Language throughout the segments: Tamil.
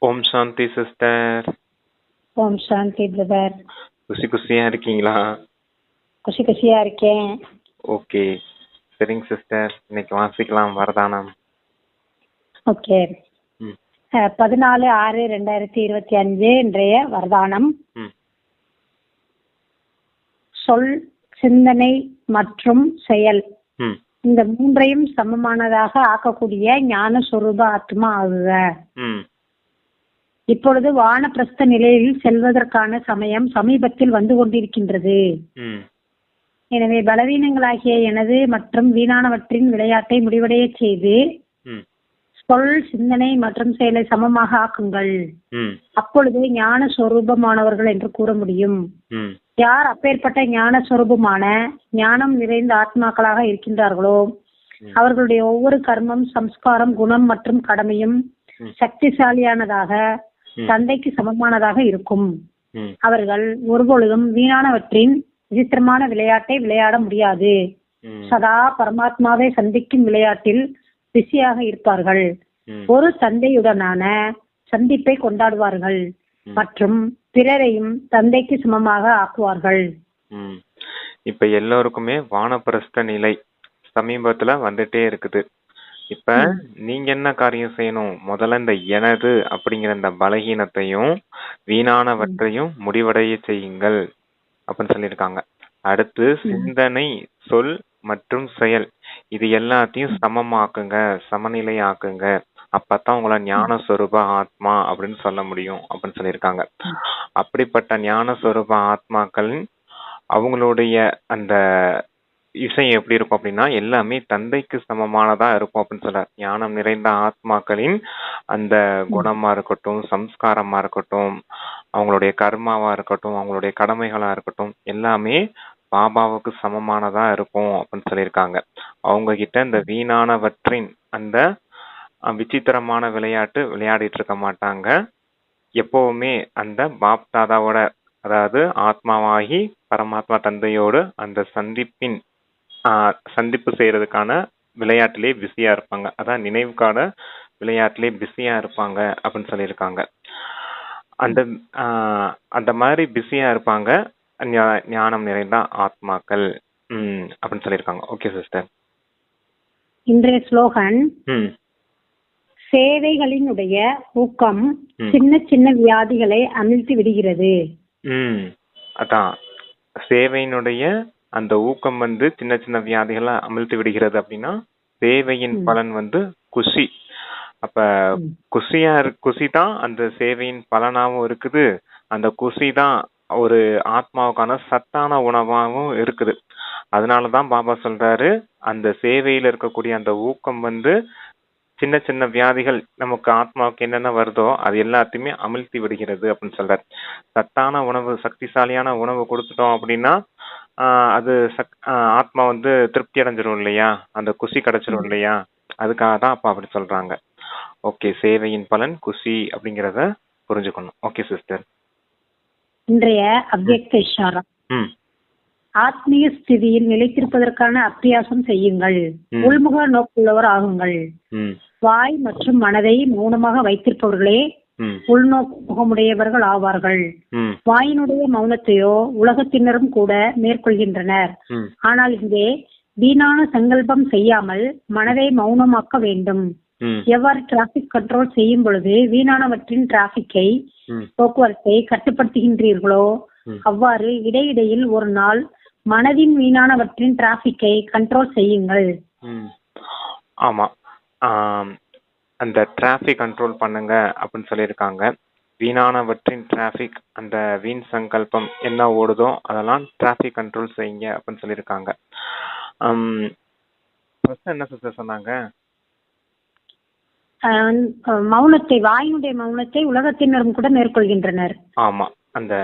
ஓம் சாந்தி சிஸ்டர். ஓம் சாந்தி பிரதர். குசி குசியா இருக்கீங்களா? குஷி குஷியா இருக்கேன். ஓகே. சரிங்க சிஸ்டர். இன்னைக்கு வாசிக்கலாம் வரதானம். ஓகே. பதினாலு ஆறு ரெண்டாயிரத்தி இருபத்தி அஞ்சு இன்றைய வரதானம். சொல் சிந்தனை மற்றும் செயல். இந்த மூன்றையும் சமமானதாக ஆக்கக்கூடிய ஞான சொரூப ஆத்மா ஆகுக இப்பொழுது வானப்பிரஸ்த நிலையில் செல்வதற்கான சமயம் சமீபத்தில் வந்து கொண்டிருக்கின்றது எனவே பலவீனங்களாகிய எனது மற்றும் வீணானவற்றின் விளையாட்டை முடிவடையச் செய்து சொல் சிந்தனை மற்றும் செயலை சமமாக ஆக்குங்கள் அப்பொழுது ஞான சொரூபமானவர்கள் என்று கூற முடியும் யார் அப்பேற்பட்ட ஞான சொரூபமான ஞானம் நிறைந்த ஆத்மாக்களாக இருக்கின்றார்களோ. அவர்களுடைய ஒவ்வொரு கர்மம் சம்ஸ்காரம் குணம் மற்றும் கடமையும். சக்திசாலியானதாக. தந்தைக்கு சமமானதாக இருக்கும். அவர்கள் ஒருபொழுதும் வீணானவற்றின் விசித்திரமான விளையாட்டை விளையாட முடியாது. சதா பரமாத்மாவை சந்திக்கும் விளையாட்டில் பிஸியாக இருப்பார்கள். ஒரு தந்தையுடனான சந்திப்பை கொண்டாடுவார்கள். மற்றும் பிறரையும் தந்தைக்கு சமமாக ஆக்குவார்கள். இப்ப எல்லோருக்குமே வானப்பிரஸ்த நிலை சமீபத்துல வந்துட்டே இருக்குது. இப்ப நீங்க என்ன காரியம் செய்யணும்? முதல்ல இந்த எனது அப்படிங்கிற இந்த பலகீனத்தையும் வீணானவற்றையும் முடிவடைய செய்யுங்கள் அப்படின்னு சொல்லியிருக்காங்க. அடுத்து சிந்தனை சொல் மற்றும் செயல். இது எல்லாத்தையும் சமமாக்குங்க சமநிலையாக்குங்க. அப்பதான் உங்களை ஞான சொரூப ஆத்மா அப்படின்னு சொல்ல முடியும் அப்படின்னு சொல்லியிருக்காங்க. அப்படிப்பட்ட ஞான சொரூப ஆத்மாக்களின் அவங்களுடைய அந்த விஷயம் எப்படி இருக்கும் அப்படின்னா எல்லாமே தந்தைக்கு சமமானதா இருக்கும் அப்படின்னு சொல்ல. ஞானம் நிறைந்த ஆத்மாக்களின் அந்த குணமா இருக்கட்டும் சம்ஸ்காரமா இருக்கட்டும் அவங்களுடைய கர்மாவா இருக்கட்டும் அவங்களுடைய கடமைகளா இருக்கட்டும் எல்லாமே பாபாவுக்கு சமமானதா இருக்கும் அப்படின்னு சொல்லியிருக்காங்க. அவங்க கிட்ட இந்த வீணானவற்றின் அந்த விசித்திரமான விளையாட்டு விளையாடிட்டு இருக்க மாட்டாங்க. எப்பவுமே அந்த பாப் தாதாவோட அதாவது ஆத்மாவாகி பரமாத்மா தந்தையோடு அந்த சந்திப்பின் சந்திப்பு செய்யறதுக்கான விளையாட்டிலே பிஸியா இருப்பாங்க. அதான் நினைவுக்கான விளையாட்டிலே பிஸியா இருப்பாங்க அப்படின்னு சொல்லியிருக்காங்க. அந்த அந்த மாதிரி பிஸியா இருப்பாங்க. ஞானம் நிறைந்த ஆத்மாக்கள். அப்படின்னு சொல்லியிருக்காங்க. ஓகே சிஸ்டர் இன்றைய ஸ்லோகன் சேவைகளினுடைய ஊக்கம். சின்ன சின்ன வியாதிகளை அமிழ்த்தி விடுகிறது. அதான். சேவையினுடைய அந்த ஊக்கம் வந்து சின்ன சின்ன வியாதிகளை அமிழ்த்தி விடுகிறது அப்படின்னா சேவையின். பலன் வந்து குஷி அப்ப. குஷியா குஷி தான் அந்த சேவையின் பலனாவும் இருக்குது அந்த குஷி தான் ஒரு ஆத்மாவுக்கான சத்தான உணவாகவும் இருக்குது அதனாலதான் பாபா சொல்றாரு அந்த சேவையில இருக்கக்கூடிய அந்த ஊக்கம் வந்து சின்ன சின்ன வியாதிகள் நமக்கு ஆத்மாவுக்கு என்னென்ன வருதோ அது எல்லாத்தையுமே அமிழ்த்தி விடுகிறது அப்படின்னு சொல்றாரு சத்தான உணவு சக்திசாலியான உணவு கொடுத்துட்டோம் அப்படின்னா ஆஹ் அது சக் ஆஹ் ஆத்மா வந்து திருப்தி அடைஞ்சிரும் இல்லையா? அந்த குஷி கிடைச்சிரும் இல்லையா? அதுக்காக தான் அப்பா அப்படி சொல்றாங்க. ஓகே சேவையின் பலன் குஷி அப்படிங்கிறத புரிஞ்சுக்கணும். Okay sister. இன்றைய அவ்யக்த இஷாரா. ம். ஆத்மீய ஸ்திதியில் நிலைத்திருப்பதற்கான அப்பியாசம் செய்யுங்கள். ம். உள்முக நோக்குள்ளவர் ஆகுங்கள். ம். வாய் மற்றும் மனதை மௌனமாக வைத்திருப்பவர்களே உள்நோக்கு முகமுடையவர்கள் ஆவார்கள். வாயினுடைய மௌனத்தையோ உலகத்தினரும் கூட மேற்கொள்கின்றனர். ஆனால் இங்கே வீணான சங்கல்பம் செய்யாமல் மனதை மௌனமாக்க வேண்டும். எவ்வாறு டிராபிக் கண்ட்ரோல் செய்யும் பொழுது வீணானவற்றின் டிராபிக்கை போக்குவரத்தை கட்டுப்படுத்துகின்றீர்களோ. அவ்வாறு இடையிடையில் ஒரு நாள் மனதின் வீணானவற்றின் டிராபிக்கை கண்ட்ரோல் செய்யுங்கள். ஆம், அந்த டிராஃபிக் கண்ட்ரோல் பண்ணுங்க அப்படின்னு சொல்லியிருக்காங்க. வீணானவற்றின் டிராஃபிக் அந்த வீண் சங்கல்பம் என்ன ஓடுதோ அதெல்லாம் டிராஃபிக் கண்ட்ரோல் செய்யுங்க அப்படின்னு சொல்லியிருக்காங்க. ஃபர்ஸ்ட் என்ன சிஸ்டர் சொன்னாங்க? மௌனத்தை வாயினுடைய மௌனத்தை உலகத்தினரும் கூட மேற்கொள்கின்றனர். ஆமா அந்த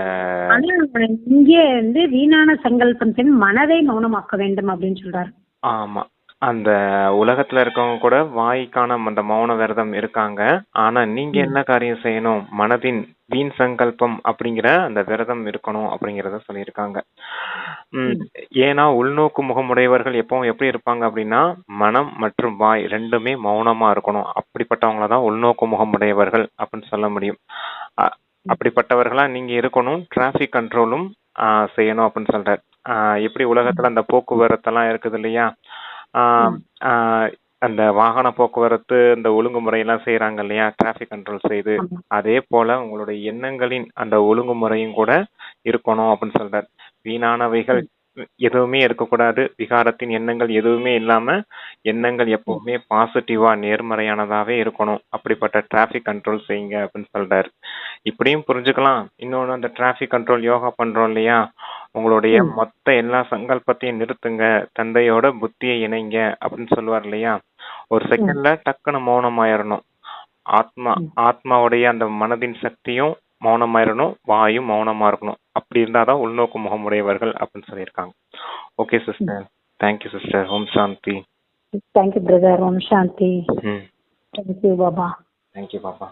இங்கே வந்து வீணான சங்கல்பத்தின் மனதை மௌனமாக்க வேண்டும் அப்படின்னு சொல்றாரு. ஆமா. அந்த உலகத்துல இருக்கவங்க கூட வாய்க்கான அந்த மௌன விரதம் இருக்காங்க. ஆனா நீங்க என்ன காரியம் செய்யணும்? மனதின் வீண் சங்கல்பம் அப்படிங்கிற அந்த விரதம் இருக்கணும் அப்படிங்கிறத சொல்லியிருக்காங்க. ம், ஏன்னா உள்நோக்கு முகமுடையவர்கள் எப்பவும் எப்படி இருப்பாங்க அப்படின்னா மனம் மற்றும் வாய் ரெண்டுமே மௌனமா இருக்கணும். அப்படிப்பட்டவங்கள தான் உள்நோக்கு முகமுடையவர்கள் அப்படின்னு சொல்ல முடியும். அ- அப்படிப்பட்டவர்களா நீங்க இருக்கணும் டிராஃபிக் கண்ட்ரோலும் செய்யணும் அப்படின்னு சொல்றாரு. எப்படி உலகத்துல அந்த போக்குவரத்தெல்லாம் இருக்குது இல்லையா? அந்த வாகன போக்குவரத்து இந்த ஒழுங்குமுறையெல்லாம் செய்யறாங்க இல்லையா? டிராஃபிக் கண்ட்ரோல் செய்து ஆமா. அதே போல உங்களுடைய எண்ணங்களின் அந்த ஒழுங்குமுறையும் கூட இருக்கணும் அப்படின்னு சொல்றார். வீணானவைகள் எதுவுமே இருக்கக்கூடாது. விகாரத்தின் எண்ணங்கள் எதுவுமே இல்லாம எண்ணங்கள் எப்பவுமே பாசிட்டிவா நேர்மறையானதாவே இருக்கணும். அப்படிப்பட்ட டிராஃபிக் கண்ட்ரோல் செய்யுங்க அப்படின்னு சொல்றாரு. இப்படியும் புரிஞ்சுக்கலாம். இன்னொன்னு அந்த டிராஃபிக் கண்ட்ரோல் யோகா பண்றோம் இல்லையா? உங்களுடைய ம். மொத்த எல்லா சங்கல்பத்தையும் நிறுத்துங்க. தந்தையோட புத்தியை இணைங்க அப்படின்னு சொல்லுவார் இல்லையா? ஒரு செகண்ட்ல டக்குன்னு மௌனமாயிரணும். ஆத்மா ம். ஆத்மாவுடைய அந்த மனதின் சக்தியும் மௌனமாயிரணும். வாயும் மௌனமா இருக்கணும். அப்படி இருந்தாதான் உள்நோக்கு முகமுடையவர்கள் அப்படின்னு சொல்லியிருக்காங்க. Okay sister thank you sister Om Shanti. Brother Om Shanti. ம். Thank you Baba. தேங்க்யூ பாப்பா